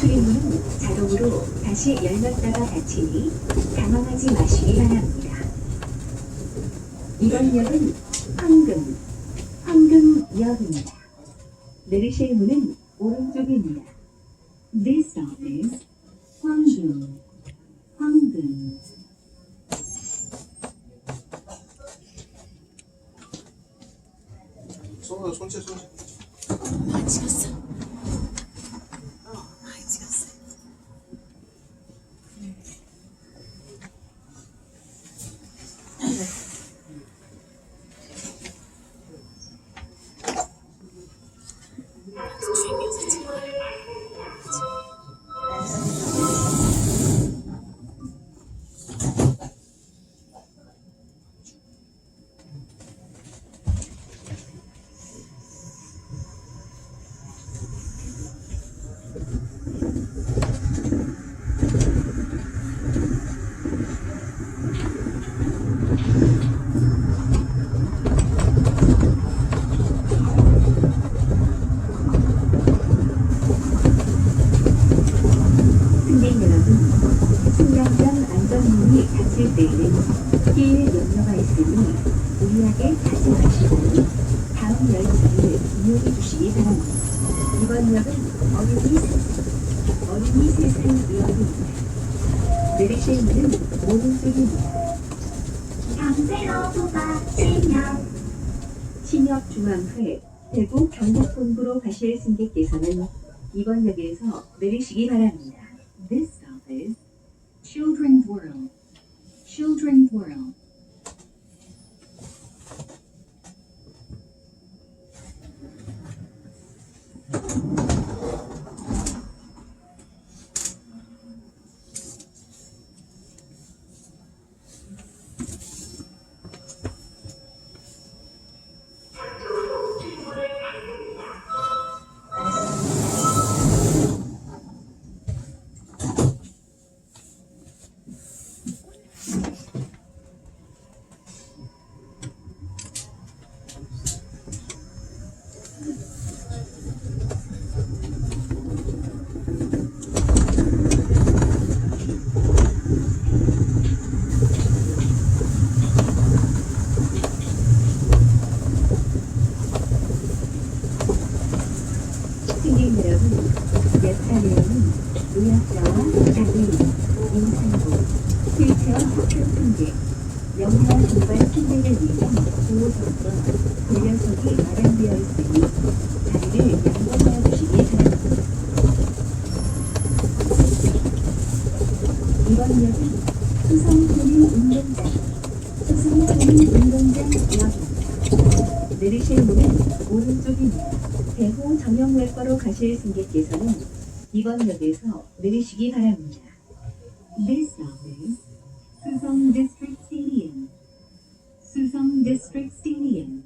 출입문은 자동으로 다시 열렸다가 닫히니 당황하지 마시기 바랍니다. 이번 역은 황금, 황금역입니다. 내리실 문은 오른쪽입니다. This stop is 황금, 황금. 손, 손체, 손체. 아 찍었어. 어, 많이 찍었어. 주인공에서 찍어. 승객 여러분, 승강장 안전문이 닫힐 때에는 끼일 염려가 있으니 무리하게 타지 마시고 다음 열차를 이용해 주시기 바랍니다. 이번 역은 어린이 세상, 어린이 세상 역입니다. 내리실 문은 오른쪽입니다. 경세로부가 신역 신역 중앙회 대구 경북본부로 가실 승객께서는 이번 역에서 내리시기 바랍니다. This stop is Children's World. Children's World. 승객 여러분, 역사 내용은 의학자와 장애인, 임산부, 휠체어 학교 승객, 영유아 동반 승객을 위한 보호석과 훈련석이 마련되어 있으니 자리를 양보하여 주시기 바랍니다. 이번 역은 수성군인 운동장, 수성군인 운동장 역입니다. 내리실 문은 오른쪽입니다. 대구 정형외과로 가실 승객께서는 이번 역에서 내리시기 바랍니다. This stop is 수성 District Stadium. 수성 District Stadium.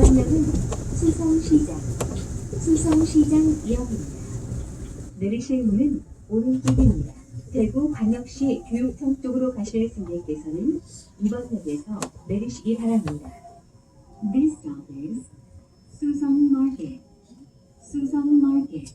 이번역은 수성시장, 수성시장역입니다. 내리실 문은 오른쪽입니다. 대구광역시 교육청 쪽으로 가실 승객께서는 이번 역에서 내리시기 바랍니다. This stop is 수성 Market. 수성 Market.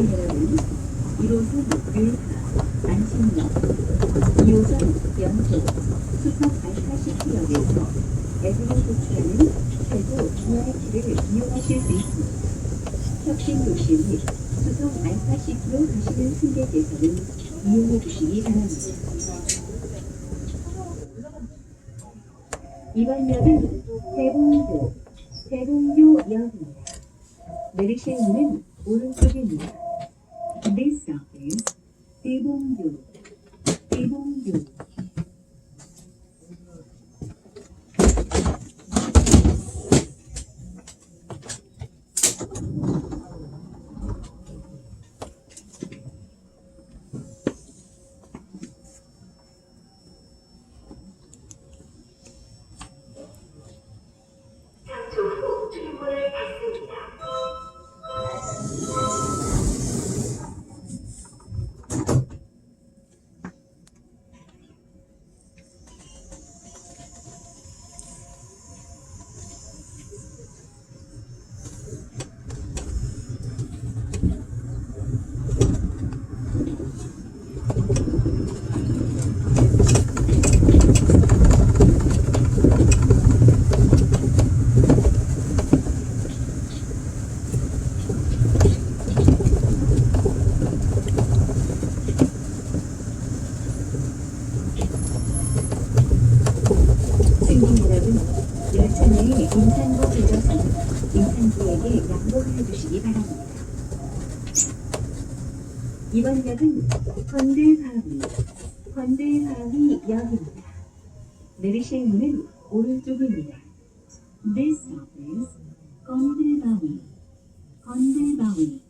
여러분, 1호선 율파, 안신역, 2호선 연도, 수석 알파시티역에서 에드를 도출하는 최고 중앙의 길을 이용하실 수 있습니다. 혁신 도시 및 수성 알파시티로 가시는 승객께서는 이용해 주시기 바랍니다. 이번 역은 대봉교, 대봉교역입니다. 내리실 문은 오른쪽입니다. This stop is 대봉교, 대봉교. 잠시 후 출구를 닫습니다. 승객 여러분, 열차 내에 임산부 계좌서는 임산부에게 양보를 해주시기 바랍니다. 이번 역은 건들바위, 건들바위 역입니다. 내리실 문은 오른쪽입니다. This is 건들바위, 건들바위.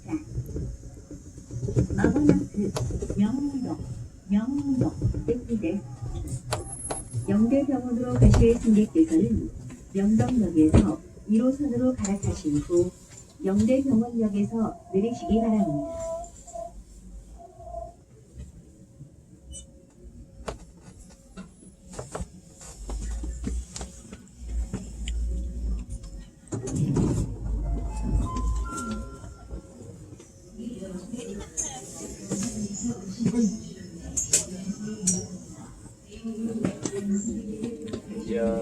영대병원으로 가실 승객께서는 명동역에서 1호선으로 갈아타신 후 영대병원역에서 내리시기 바랍니다. 이야.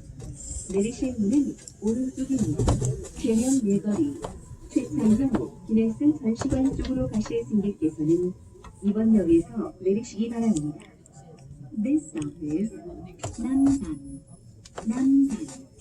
내리실 문은 오른쪽입니다. 개명 내거리, 최창경, 기네스 전시관 쪽으로 가실 승객께서는 이번 역에서 내리시기 바랍니다. This stop is 남산, 남산.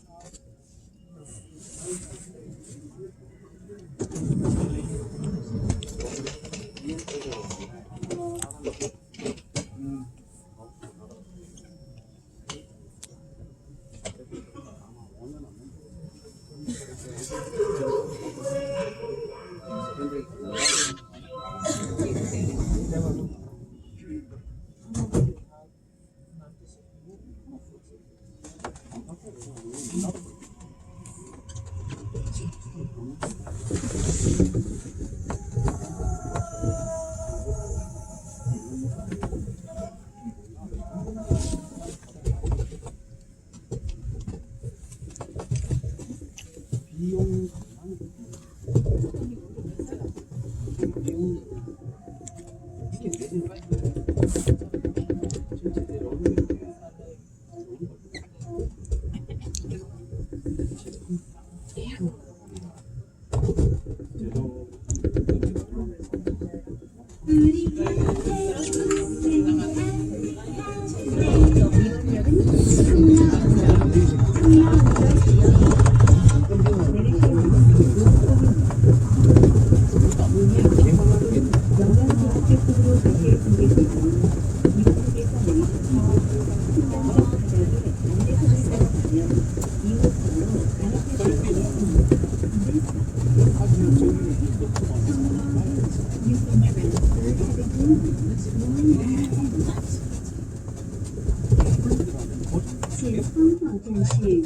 이번 역은 영광국제국으로 가실 승객께서는 이곳에서 내리셔서 순간적 바닥에 안내선을 따라가면 2호선으로 갈아타실 수 있습니다. You can transfer to the 제성경전시